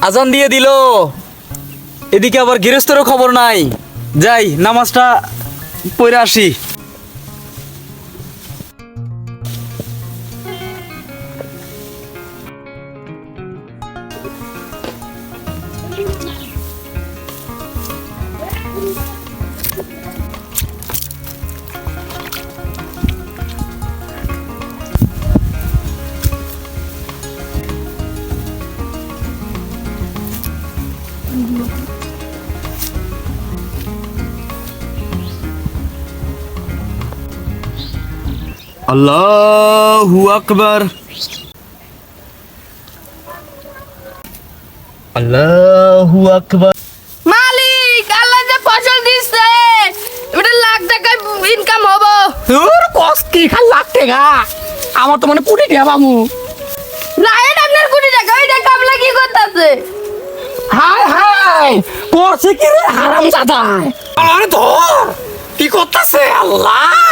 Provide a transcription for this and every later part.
আজান দিয়ে দিল। এদিকে আবার গৃহস্থরও খবর নাই। যাই নামাজটা পড়ে আসি। আল্লাহু আকবার। আল্লাহু আকবার। মালিক আল্লাহ যে ফসল দিচ্ছে এটা লাখ টাকা ইনকাম হব। তোর কস কি খাল লাখ টাকা? আমার তো মানে কোটি টাকা পামু না এটা আপনার কোটি টাকা ওই টাকা আপনার কি করতেছে? হাই হাই করছে কি রে হারাম জাদাই আরে ধর কি করতেছে? আল্লাহ!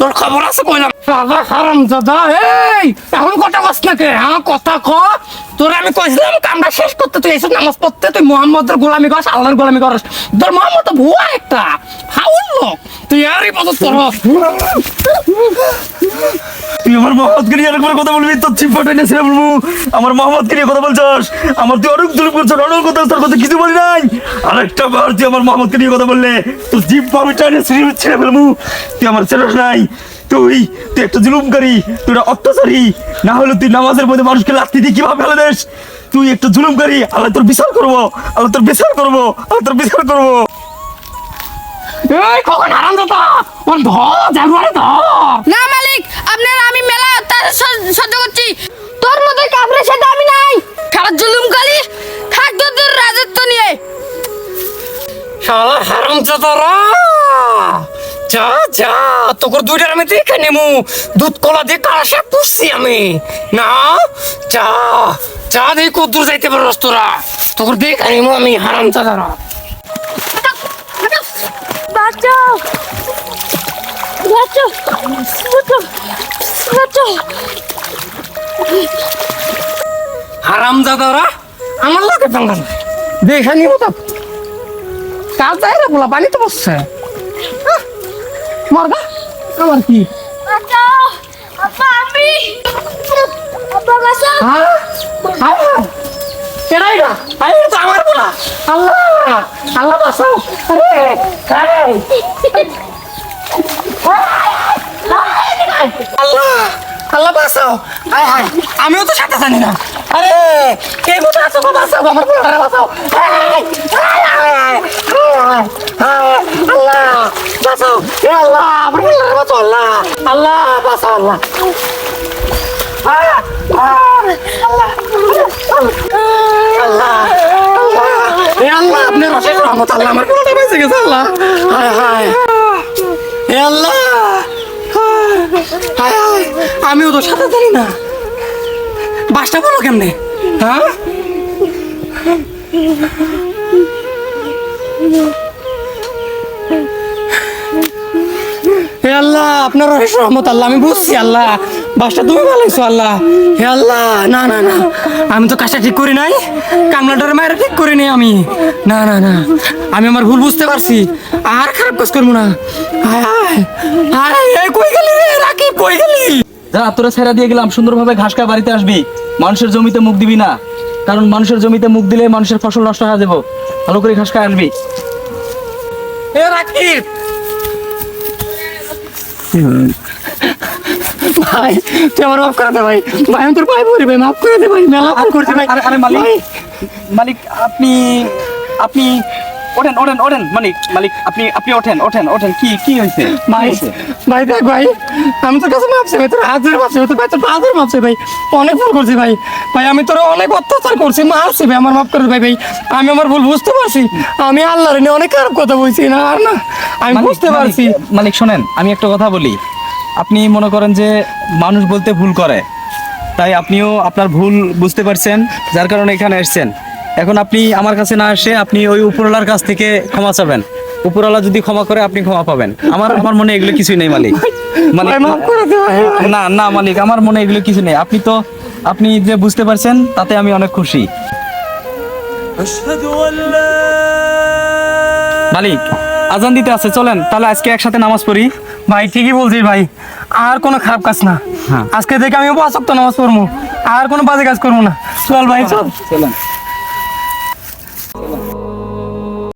তোর খবর আছে কইলাম? বাবা হারাম দাদা এই, এখন কথা কস না কে? হ্যাঁ কথা ক। তোর আমি কইছিলাম কামটা শেষ করতে, তুই এসে নামাজ পড়তে, তুই মোহাম্মদের গোলামি করস, আল্লাহর গোলামি করস। তোর মোহাম্মদ তো ভুয়া একটা, ফাউল লোক। তুই আর ইবাদত করস। তুই আমার মোহাম্মদকে নিয়ে আরেকবার কথা বলবি, তোর চিপ ফটো নিয়ে ছেড়ে বলব আমার মোহাম্মদকে নিয়ে কথা বলছস? আমার তুই অনেক দূর করছ অনেক কথা তোর কথা কিছু বলি নাই। আরেকটা বার তুই আমার মোহাম্মদকে নিয়ে কথা বললে, তোর জিপ টাইনে ছিঁড়ে ফেলব। তুই আমার ছেড়স নাই। তুই তুই একটা জুলুমকারী তুই একটা অত্যাচারী। না হলে তুই নামাজের মধ্যে মানুষকে লাত্তি দিয়ে কীভাবে ফেলে দেস? তুই একটা জুলুমকারী আল্লাহ তোর বিচার করব আল্লাহ তোর বিচার করব আল্লাহ তোর বিচার করব। এই কখন হারাম দাদা ওর ধর জানুয়ারি ধর। না মালিক আপনার আমি মেলা তার সহ্য করছি। তোর মতো কাপড়ের সাথে আমি নাই। খারাপ জুলুম তোর তোর রাজত্ব নিয়ে। শালা হারাম দাদারা যা যা তোর দুইটার আমি দেখে নেমু দুধ কলা দিয়ে কারাশা পুষছি আমি। না যা যা দেখি কদ্দুর যাইতে পারস তোরা তোর দেখে নেমু আমি হারাম দাদারা বাঁচাও। বাঁচাও। বাঁচাও। বাঁচাও। হারাম দাদারা আমার লাগে দাঙ্গা দেখে নিব তো। কাজ যায় না বলা পানি তো বসছে। মরগা আমার কি বাঁচাও আব্বা আমি আব্বা বাঁচাও হ্যাঁ হ্যাঁ এরাই না আরে তো আমার বলা আল্লাহ আল্লাহ বাঁচাও আরে আরে আল্লাহ আল্লাহ বাঁচাও আয় হায় আমিও তো সাথে জানি না আরে কে মতো আছো গো বাঁচাও আমার পোলারে বাঁচাও আল্লাহ বাঁচাও এ আল্লাহ আমার পোলারে বাঁচাও আল্লাহ আল্লাহ বাঁচাও আল্লাহ আল্লাহ আল্লাহ আপনি রসের আল্লাহ আমার পোলাটা বেঁচে গেছে আল্লাহ হায় হায় এ আল্লাহ হায় হায় আমিও তো সাঁতার জানি না। বাসটা বলো কেমনে? হ্যাঁ? হে আল্লাহ আপনার রহেশ রহমত, আল্লাহ, আমি বুঝছি, আল্লাহ। বাসটা তুমি ভালোইছো আল্লাহ। হে আল্লাহ, না না না। আমি তো কাজটা ঠিক করি নাই কামলাটার মায়ের ঠিক করি নাই আমি। না না না। আমি আমার ভুল বুঝতে পারছি। আর খারাপ কাজ করব না। হায় হায় এই কই গেলি রে? রাকিব, কই গেলি? যা তোরা ছেড়া দিয়ে গেলাম সুন্দরভাবে ঘাস খায় বাড়িতে আসবি। মানুষের জমিতে মুখ দিবি না। কারণ মানুষের জমিতে মুখ দিলে মানুষের ফসল নষ্ট হয়ে যাব। ভালো করে ঘাস খায় আসবি। এ রাকিব! ভাই তুই আমার মাফ করে দে ভাই। ভাই আমি তোর পায়ে পড়ি ভাই মাফ করে দে ভাই মেলা করছি ভাই আরে আরে মালিক মালিক আপনি আপনি ওঠেন ওঠেন ওঠেন মালিক মালিক আপনি আপনি ওঠেন ওঠেন ওঠেন কি কি হয়েছে? ভাই ভাই দেখ ভাই আমি তোর কাছে মাপছি ভাই তোর হাত ধরে মাপছি তোর ভাই তোর ধরে মাপছি ভাই। অনেক ভুল করছি ভাই। ভাই আমি তোর অনেক অত্যাচার করছি মারছি ভাই আমার মাফ করে ভাই ভাই। আমি আমার ভুল বুঝতে পারছি আমি আল্লাহর নিয়ে অনেক খারাপ কথা বলছি না আর না আমি বুঝতে পারছি। মালিক শোনেন আমি একটা কথা বলি। আপনি মনে করেন যে মানুষ বলতে ভুল করে তাই আপনিও আপনার ভুল বুঝতে পারছেন যার কারণে এখানে এসেছেন। এখন আপনি আমার কাছে না এসে আপনি ওই উপরওয়ালার কাছ থেকে ক্ষমা চাবেন। উপরওয়ালা যদি ক্ষমা করে আপনি ক্ষমা পাবেন। আমার আমার মনে এগুলো কিছুই নেই মালিক। ভাই না না মালিক আমার মনে এগুলো কিছু নেই। আপনি তো আপনি যে বুঝতে পারছেন তাতে আমি অনেক খুশি। মালিক আজান দিতে আছে চলেন। তাহলে আজকে একসাথে নামাজ পড়ি। ভাই ঠিকই বলছিস ভাই। আর কোনো খারাপ কাজ না। হ্যাঁ। আজকে থেকে আমি পাঁচ নামাজ পড়ব। আর কোনো বাজে কাজ করব না। চল ভাই চল। চলেন।